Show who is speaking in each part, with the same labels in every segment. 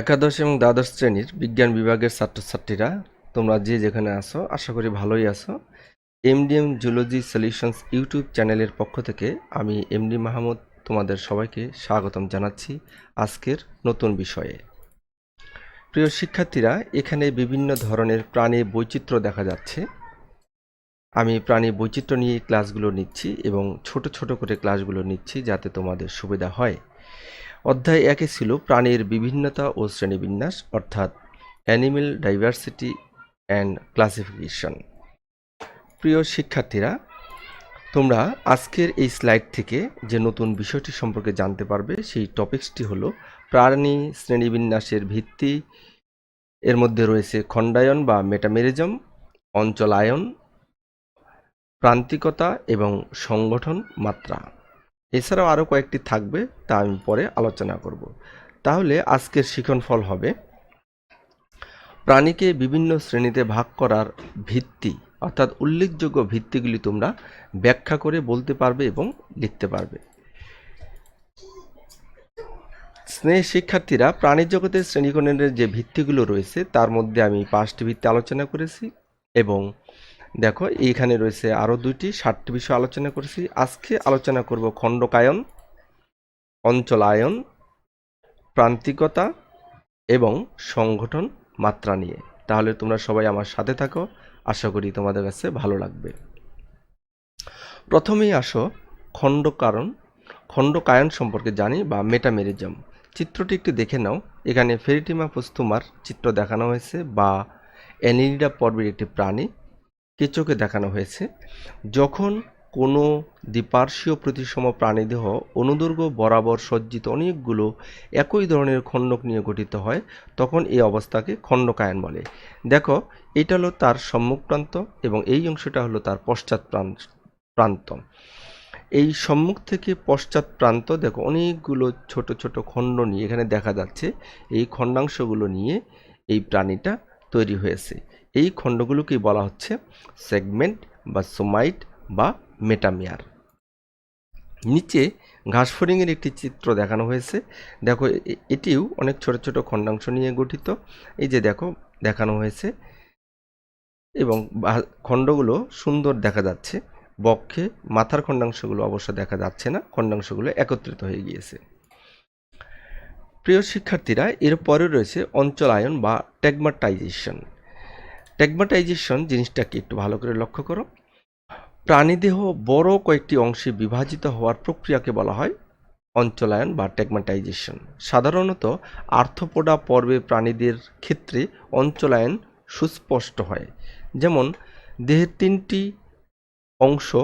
Speaker 1: একাদশ এবং দ্বাদশ শ্রেণির বিজ্ঞান বিভাগের ছাত্রছাত্রীরা, তোমরা যে যেখানে আসো আশা করি ভালোই আসো এমডিএম জুলজি সলিউশনস ইউটিউব চ্যানেলের পক্ষ থেকে আমি এমডি মাহমুদ তোমাদের সবাইকে স্বাগতম জানাচ্ছি আজকের নতুন বিষয়ে। প্রিয় শিক্ষার্থীরা, এখানে বিভিন্ন ধরনের প্রাণী বৈচিত্র্য দেখা যাচ্ছে। আমি প্রাণী বৈচিত্র্য নিয়ে ক্লাসগুলো নিচ্ছি এবং ছোট ছোট করে ক্লাসগুলো নিচ্ছি যাতে তোমাদের সুবিধা হয়। অধ্যায় একে ছিল প্রাণীর বিভিন্নতা ও শ্রেণীবিন্যাস, অর্থাৎ অ্যানিমেল ডাইভার্সিটি অ্যান্ড ক্লাসিফিকেশন প্রিয় শিক্ষার্থীরা, তোমরা আজকের এই স্লাইড থেকে যে নতুন বিষয়টি সম্পর্কে জানতে পারবে, সেই টপিকসটি হলো প্রাণী শ্রেণীবিন্যাসের ভিত্তি। এর মধ্যে রয়েছে খণ্ডায়ন বা মেটামেরিজম অঞ্চলায়ন, প্রান্তিকতা এবং সংগঠন মাত্রা। এছাড়াও আরও কয়েকটি থাকবে তা আমি পরে আলোচনা করব। তাহলে আজকের শিখন ফল হবে প্রাণীকে বিভিন্ন শ্রেণীতে ভাগ করার ভিত্তি, অর্থাৎ উল্লেখযোগ্য ভিত্তিগুলি তোমরা ব্যাখ্যা করে বলতে পারবে এবং লিখতে পারবে। স্নেহ শিক্ষার্থীরা প্রাণী জগতের শ্রেণীকরণের যে ভিত্তিগুলো রয়েছে, তার মধ্যে আমি পাঁচটি ভিত্তি আলোচনা করেছি এবং দেখো, এইখানে রয়েছে আরও দুইটি ষাটটি বিষয় আলোচনা করেছি। আজকে আলোচনা করব খণ্ডকায়ন, অঞ্চলায়ন, প্রান্তিকতা এবং সংগঠন মাত্রা নিয়ে। তাহলে তোমরা সবাই আমার সাথে থাকো, আশা করি তোমাদের কাছে ভালো লাগবে। প্রথমেই আসো খণ্ডকারণ, খণ্ডকায়ন সম্পর্কে জানি বা মেটামেরিজম। চিত্রটি একটু দেখে নাও। এখানে ফেরিটিমা পুস্তুমার চিত্র দেখানো হয়েছে বা অ্যানিলিডা পর্বের একটি প্রাণী। কেঁচোকে দেখানো হয়েছে। যখন কোনো দ্বিপার্শ্বীয় প্রতিসম প্রাণীদেহ অনুদৈর্ঘ্য বরাবর সজ্জিত অনেকগুলো একই ধরনের খণ্ডক নিয়ে গঠিত হয়, তখন এই অবস্থাকে খণ্ডকায়ন বলে। দেখো, এটা হলো তার সম্মুখ প্রান্ত এবং এই অংশটা হলো তার পশ্চাৎ প্রান্ত। এই সম্মুখ থেকে পশ্চাৎ প্রান্ত, দেখো, অনেকগুলো ছোট ছোট খণ্ড নিয়ে এখানে দেখা যাচ্ছে। এই খণ্ডাংশগুলো নিয়ে এই প্রাণীটা তৈরি হয়েছে। এই খণ্ডগুলোকেই বলা হচ্ছে সেগমেন্ট বা সোমাইট বা মেটামিয়ার। নিচে ঘাসফড়িংয়ের একটি চিত্র দেখানো হয়েছে। দেখো এটিও অনেক ছোট ছোট খণ্ডাংশ নিয়ে গঠিত। এই যে দেখো, দেখানো হয়েছে। এবং খণ্ডগুলো সুন্দর দেখা যাচ্ছে। বক্ষে মাথার খণ্ডাংশগুলো অবশ্য দেখা যাচ্ছে না, খণ্ডাংশগুলো একত্রিত হয়ে গিয়েছে। প্রিয় শিক্ষার্থীরা এরপরে রয়েছে অঞ্চলায়ন বা ট্যাগমাটাইজেশন ট্যাগমাটাইজেশন জিনিসটাকে একটু ভালো করে লক্ষ্য করো। প্রাণীদেহ বড় কয়েকটি অংশে বিভাজিত হওয়ার প্রক্রিয়াকে বলা হয় অঞ্চলায়ন বা ট্যাগমাটাইজেশন সাধারণত আর্থপোডা পর্বে প্রাণীদের ক্ষেত্রে অঞ্চলায়ন সুস্পষ্ট হয়। যেমন, দেহের তিনটি অংশ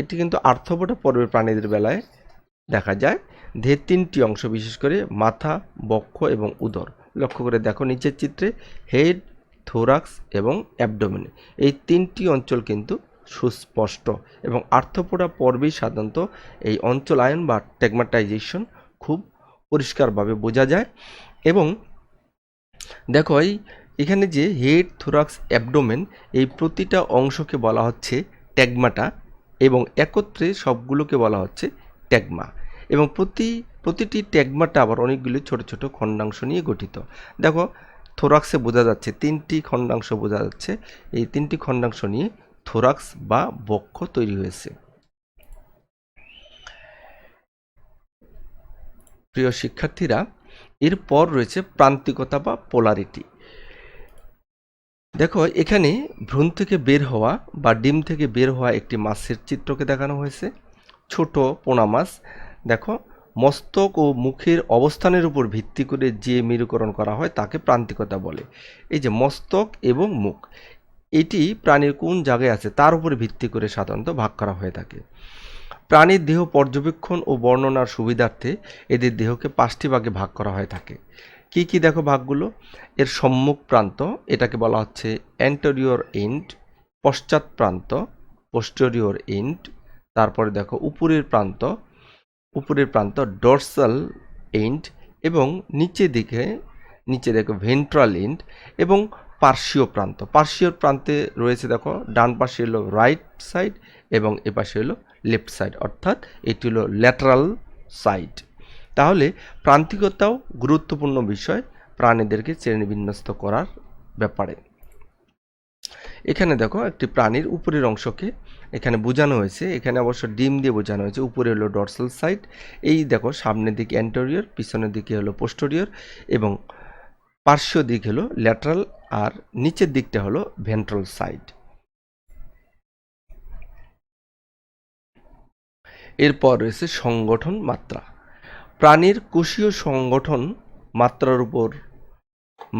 Speaker 1: এটি কিন্তু আর্থপোডা পর্বের প্রাণীদের বেলায় দেখা যায়। দেহের তিনটি অংশ বিশেষ করে মাথা, বক্ষ এবং উদর। লক্ষ্য করে দেখো নিচের চিত্রে, হেড থোরাক্স এবং অ্যাবডোমেন এই তিনটি অঞ্চল কিন্তু সুস্পষ্ট এবং আর্থপোডা পর্বেই সাধারণত এই অঞ্চলায়ন বা টেগমাটাইজেশন খুব পরিষ্কারভাবে বোঝা যায় এবং দেখো এই, এখানে যে হেড থোরাক্স অ্যাবডোমেন এই প্রতিটা অংশকে বলা হচ্ছে ট্যাগমাটা এবং একত্রে সবগুলোকে বলা হচ্ছে ট্যাগমা এবং প্রতি, প্রতিটি ট্যাগমাটা আবার অনেকগুলি ছোট ছোট খণ্ডাংশ নিয়ে গঠিত। দেখো থোরাক্সে বোঝা যাচ্ছে, তিনটি খণ্ডাংশ বোঝা যাচ্ছে। এই তিনটি খণ্ডাংশ নিয়ে থোরাক্স বা বক্ষ তৈরি হয়েছে। প্রিয় শিক্ষার্থীরা, এরপর রয়েছে প্রান্তিকতা বা পোলারিটি দেখো, এখানে ভ্রূণ থেকে বের হওয়া বা ডিম থেকে বের হওয়া একটি মাছের চিত্রকে দেখানো হয়েছে। ছোট পোনা মাছ দেখো মস্তক ও মুখের অবস্থানের উপর ভিত্তি করে যে মেরুকরণ করা হয় তাকে প্রান্তিকতা বলে। এই যে মস্তক এবং মুখ, এটি প্রাণীর কোন জায়গায় আছে তার উপরে ভিত্তি করে সাধারণত ভাগ করা হয়ে থাকে। প্রাণীর দেহ পর্যবেক্ষণ ও বর্ণনার সুবিধার্থে এদের দেহকে পাঁচটি ভাগে ভাগ করা হয়ে থাকে। কি কি দেখো ভাগগুলো? এর সম্মুখ প্রান্ত, এটাকে বলা হচ্ছে অ্যান্টোরিয়র এন্ড পশ্চাৎ প্রান্ত পোস্টেরিয়র এন্ড তারপরে দেখো উপরের প্রান্ত উপরের প্রান্ত ডর্সাল এন্ড এবং নিচে দিকে নিচে দেখো ভেন্ট্রাল এন্ড এবং পার্শ্বীয় প্রান্ত। পার্শ্বীয় প্রান্তে রয়েছে দেখো, ডান পাশে হলো রাইট সাইড এবং এ পাশে হলো লেফট সাইড অর্থাৎ এটি হলো ল্যাটারাল সাইড তাহলে প্রান্তিকতাও গুরুত্বপূর্ণ বিষয়, প্রাণীদেরকে শ্রেণীবিন্যস্ত করার ব্যাপারে। এখানে দেখো একটি প্রাণীর উপরের অংশকে এখানে বোঝানো হয়েছে, এখানে অবশ্য ডিম দিয়ে বোঝানো হয়েছে, উপরে হলো ডরসাল সাইড এই দেখো সামনের দিকে অ্যান্টোরিয়র পিছনের দিকে হলো পোস্টোরিয়র এবং পার্শ্ব দিক হলো ল্যাটারাল আর নিচের দিকটা হলো ভেন্ট্রাল সাইড এরপর রয়েছে সংগঠন মাত্রা। প্রাণীর কোষীয় সংগঠন মাত্রার উপর,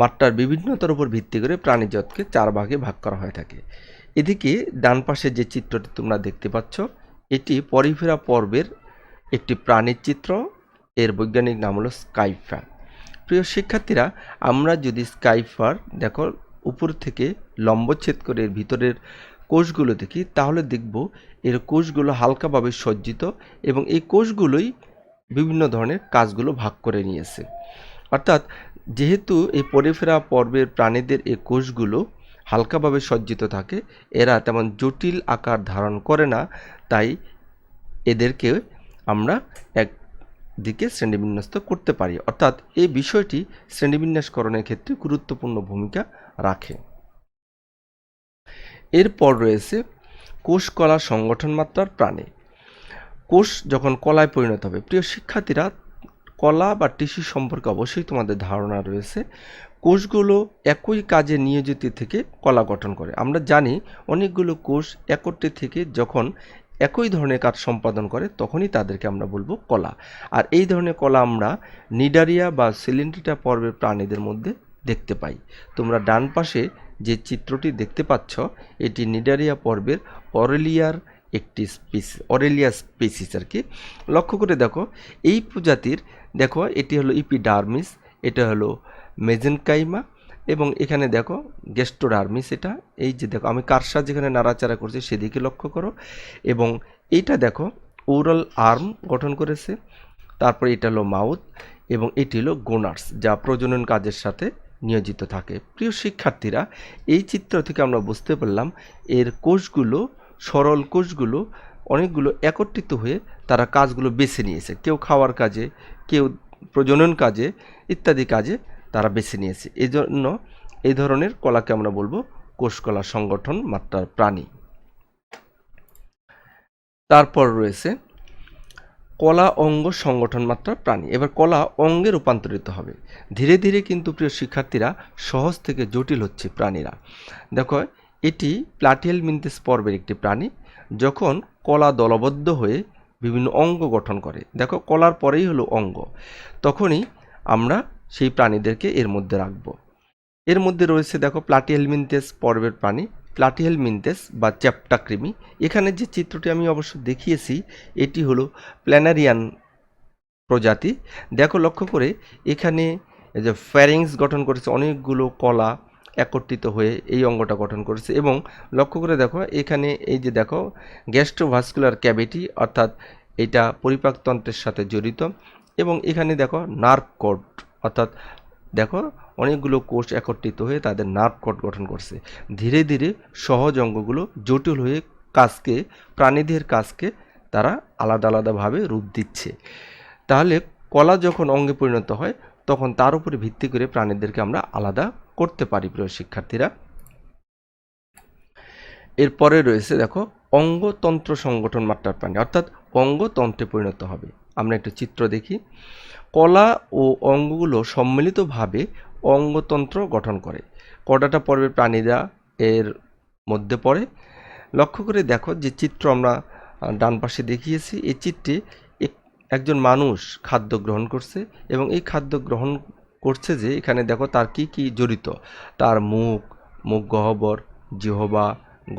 Speaker 1: মাত্রার বিভিন্নতার উপর ভিত্তি করে প্রাণীজতকে চার ভাগে ভাগ করা হয়ে থাকে। এদিকে ডান পাশে যে চিত্রটি তোমরা দেখতে পাচ্ছ, এটি পরিফেরা পর্বের একটি প্রাণীর চিত্র। এর বৈজ্ঞানিক নাম হলো স্কাইফার। প্রিয় শিক্ষার্থীরা, আমরা যদি স্কাইফার দেখো, উপর থেকে লম্বচ্ছেদ করে এর ভিতরের কোষগুলো দেখি, তাহলে দেখব এর কোষগুলো হালকাভাবে সজ্জিত এবং এই কোষগুলোই বিভিন্ন ধরনের কাজগুলো ভাগ করে নিয়েছে। অর্থাৎ, যেহেতু এই পরিফেরা পর্বের প্রাণীদের এই কোষগুলো হালকাভাবে সজ্জিত থাকে। এরা তেমন জটিল আকার ধারণ করে না, তাই এদেরকে আমরা এক দিকে শ্রেণীবিন্যস্ত করতে পারি। অর্থাৎ এই বিষয়টি শ্রেণীবিন্যাসকরণের ক্ষেত্রে গুরুত্বপূর্ণ ভূমিকা রাখে। এরপর রয়েছে কোষ কলা সংগঠন মাত্রার প্রাণী। কোষ যখন কলায় পরিণত হবে, প্রিয় শিক্ষার্থীরা, কলা বা টিস্যু সম্পর্কে অবশ্যই তোমাদের ধারণা রয়েছে। কোষগুলো একই কাজে নিয়োজিত থেকে কলা গঠন করে। আমরা জানি অনেকগুলো কোষ একত্রে থেকে যখন একই ধরনের কাজ সম্পাদন করে, তখনই তাদেরকে আমরা বলব কলা। আর এই ধরনের কলা আমরা নিডারিয়া বা সিলিন্ড্রিটা পর্বের প্রাণীদের মধ্যে দেখতে পাই। তোমরা ডান পাশে যে চিত্রটি দেখতে পাচ্ছ, এটি নিডারিয়া পর্বের অরেলিয়ার একটি স্পিসি, অরেলিয়া স্পিসিস আর কি। লক্ষ্য করে দেখো, এই প্রজাতির, দেখো, এটি হলো ইপিডার্মিস, এটা হলো মেজেনকাইমা এবং এখানে দেখো গেস্টোডার্মিস এটা এই যে দেখো, আমি কারসা যেখানে নাড়াচাড়া করছি সেদিকে লক্ষ্য করো এবং এইটা দেখো, ওরাল আর্ম গঠন করেছে, তারপরে এটা হলো মাউথ এবং এটি হলো গোনার্স যা প্রজনন কাজের সাথে নিয়োজিত থাকে। প্রিয় শিক্ষার্থীরা, এই চিত্র থেকে আমরা বুঝতে পারলাম এর কোষগুলো, সরল কোষগুলো অনেকগুলো একত্রিত হয়ে তারা কাজগুলো বেছে নিয়েছে। কেউ খাওয়ার কাজে, কেউ প্রজনন কাজে, ইত্যাদি কাজে তারা বেছে নিয়েছে। এই জন্য এই ধরনের কলাকে আমরা বলব কোষকলা সংগঠন মাত্রার প্রাণী। তারপর রয়েছে কলা অঙ্গ সংগঠন মাত্রার প্রাণী। এবার কলা অঙ্গে রূপান্তরিত হবে। ধীরে ধীরে কিন্তু প্রিয় শিক্ষার্থীরা সহজ থেকে জটিল হচ্ছে প্রাণীরা। দেখো, এটি প্লাটিয়াল মিন্তেস পর্বের একটি প্রাণী, যখন কলা দলবদ্ধ হয়ে বিভিন্ন অঙ্গ গঠন করে। দেখো, কলার পরেই হলো অঙ্গ। তখনই আমরা সেই প্রাণীদেরকে এর মধ্যে রাখব। এর মধ্যে রয়েছে দেখো প্লাটিহেলমিনতেস পর্বের প্রাণী। প্লাটিহেলমিনতেস বা চ্যাপ্টাকৃমি এখানে যে চিত্রটি আমি অবশ্য দেখিয়েছি, এটি হলো প্ল্যানারিয়ান প্রজাতি। দেখো লক্ষ্য করে, এখানে যে ফ্যারিংস গঠন করেছে, অনেকগুলো কলা একত্রিত হয়ে এই অঙ্গটা গঠন করেছে এবং লক্ষ্য করে দেখো, এখানে এই যে দেখো গ্যাস্ট্রোভাস্কুলার ক্যাভিটি অর্থাৎ এটা পরিপাকতন্ত্রের সাথে জড়িত এবং এখানে দেখো নার্ভ কোড অর্থাৎ দেখো, অনেকগুলো কোষ একত্রিত হয়ে তাদের নার্ভ কোড গঠন করছে। ধীরে ধীরে সহজ অঙ্গগুলো জটিল হয়ে কাজকে, প্রাণীদের কাজকে তারা আলাদা আলাদাভাবে রূপ দিচ্ছে। তাহলে কলা যখন অঙ্গে পরিণত হয়, তখন তার উপরে ভিত্তি করে প্রাণীদেরকে আমরা আলাদা করতে পারি, প্রিয় শিক্ষার্থীরা। এরপরে রয়েছে দেখো, অঙ্গতন্ত্র সংগঠন মাত্রার প্রাণী, অর্থাৎ অঙ্গতন্ত্রে পরিণত হবে। আমরা একটু চিত্র দেখি। কলা ও অঙ্গগুলো সম্মিলিতভাবে অঙ্গতন্ত্র গঠন করে। কডাটা পর্বের প্রাণীরা এর মধ্যে পড়ে। লক্ষ্য করে দেখো যে চিত্র আমরা ডান পাশে দেখিয়েছি, এই চিত্রে একজন মানুষ খাদ্য গ্রহণ করছে এবং এই খাদ্য গ্রহণ করছে যে এখানে দেখো তার কি কি জড়িত? তার মুখ মুখ গহ্বর, জিহবা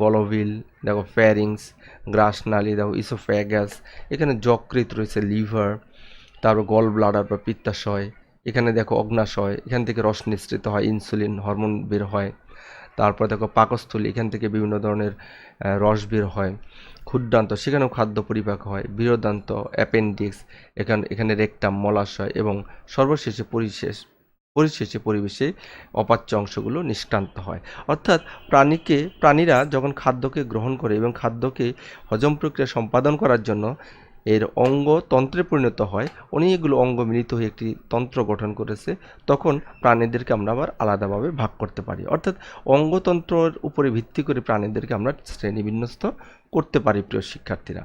Speaker 1: গলভিল দেখো ফ্যারিংস গ্রাসনালি দেখো ইসোফ্যাগাস, এখানে যকৃত রয়েছে লিভার তারপর গল ব্লাডার বা পিত্তাশয়, এখানে দেখো অগ্নাশয়, এখান থেকে রস নিঃসৃত হয়, ইনসুলিন হরমোন বের হয়। তারপর দেখো পাকস্থলী, এখান থেকে বিভিন্ন ধরনের রস বের হয়। ক্ষুদ্রান্ত, সেখানেও খাদ্য পরিপাক হয়। বৃহদান্ত, অ্যাপেন্ডিক্স, এখানে এখানে রেকটাম, মলাশয় এবং সর্বশেষে পরিশেষ, পরিশেষে পরিবেশে অপাচ্য অংশগুলো নিষ্ক্রান্ত হয়। অর্থাৎ প্রাণীকে, প্রাণীরা যখন খাদ্যকে গ্রহণ করে এবং খাদ্যকে হজম প্রক্রিয়া সম্পাদন করার জন্য এর অঙ্গ তন্ত্রে পরিণত হয়। অনেকগুলো অঙ্গ মিলিত হয়ে একটি তন্ত্র গঠন করেছে। তখন প্রাণীদেরকে আমরা আবার আলাদাভাবে ভাগ করতে পারি। অর্থাৎ অঙ্গতন্ত্রের উপরে ভিত্তি করে প্রাণীদেরকে আমরা শ্রেণীবিন্যস্ত করতে পারি প্রিয় শিক্ষার্থীরা।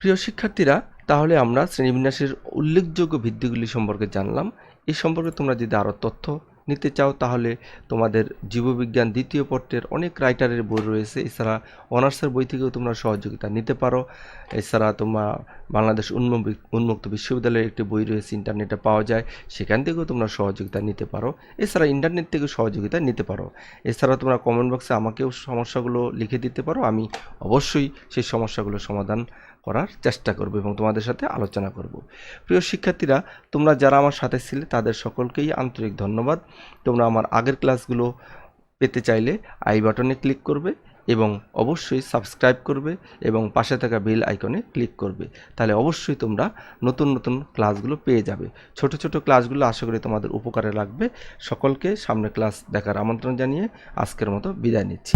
Speaker 1: প্রিয় শিক্ষার্থীরা, তাহলে আমরা শ্রেণীবিন্যাসের উল্লেখযোগ্য ভিত্তিগুলি সম্পর্কে জানলাম। এই সম্পর্কে তোমরা যদি আরও তথ্য নিতে চাও তাহলে তোমাদের জীববিজ্ঞান দ্বিতীয় পত্রের অনেক রাইটারের বই রয়েছে। এছাড়া অনার্সের বই থেকেও তোমরা সহযোগিতা নিতে পারো। এছাড়া তোমরা বাংলাদেশ উন্মুক্ত উন্মুক্ত বিশ্ববিদ্যালয়ের একটি বই রয়েছে, ইন্টারনেটে পাওয়া যায়। সেখান থেকেও তোমরা সহযোগিতা নিতে পারো। এছাড়া ইন্টারনেট থেকে সহযোগিতা নিতে পারো। এছাড়া তোমরা কমেন্ট বক্সে আমাকেও সমস্যাগুলো লিখে দিতে পারো। আমি অবশ্যই সেই সমস্যাগুলো সমাধান করার চেষ্টা করব এবং তোমাদের সাথে আলোচনা করব। প্রিয় শিক্ষার্থীরা, তোমরা যারা আমার সাথে ছিলে, তাদের সকলকেই আন্তরিক ধন্যবাদ। তোমরা আমার আগের ক্লাসগুলো পেতে চাইলে আই বাটনে ক্লিক করবে। এবং অবশ্যই সাবস্ক্রাইব করবে এবং পাশে থাকা বেল আইকনে ক্লিক করবে। তাহলে অবশ্যই তোমরা নতুন নতুন ক্লাসগুলো পেয়ে যাবে। ছোট ছোট ক্লাসগুলো আশা করি তোমাদের উপকারে লাগবে। সকলকে সামনে ক্লাস দেখার আমন্ত্রণ জানিয়ে আজকের মতো বিদায় নিচ্ছি।